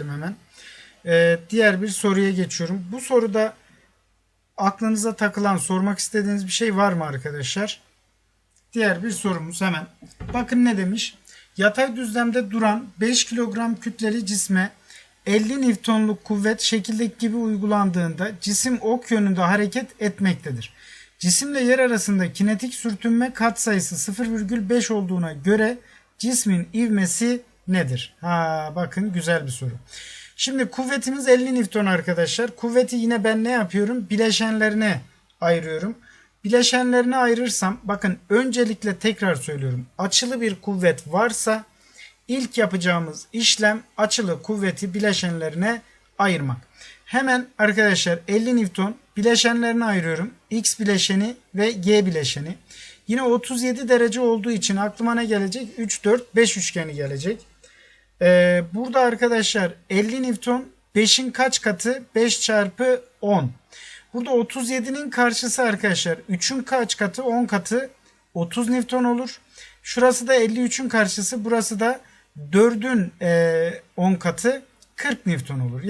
hemen. Ee, diğer bir soruya geçiyorum. Bu soruda aklınıza takılan, sormak istediğiniz bir şey var mı arkadaşlar? Diğer bir sorumuz hemen. Bakın ne demiş? Yatay düzlemde duran 5 kilogram kütleli cisme 50 Newton'luk kuvvet şekildeki gibi uygulandığında cisim ok yönünde hareket etmektedir. Cisimle yer arasında kinetik sürtünme katsayısı 0,5 olduğuna göre cismin ivmesi nedir? Ha bakın güzel bir soru. Şimdi kuvvetimiz 50 Newton arkadaşlar. Kuvveti yine ben ne yapıyorum? Bileşenlerine ayırıyorum. Bileşenlerine ayırırsam bakın öncelikle tekrar söylüyorum. Açılı bir kuvvet varsa ilk yapacağımız işlem açılı kuvveti bileşenlerine ayırmak. Hemen arkadaşlar 50 Newton bileşenlerine ayırıyorum. X bileşeni ve Y bileşeni. Yine 37 derece olduğu için aklıma ne gelecek? 3, 4, 5 üçgeni gelecek. Ee, burada arkadaşlar 50 Newton 5'in kaç katı? 5 çarpı 10. Burada 37'nin karşısı arkadaşlar 3'ün kaç katı? 10 katı 30 Newton olur. Şurası da 53'ün karşısı. Burası da 4'ün e, 10 katı 40 Newton olur.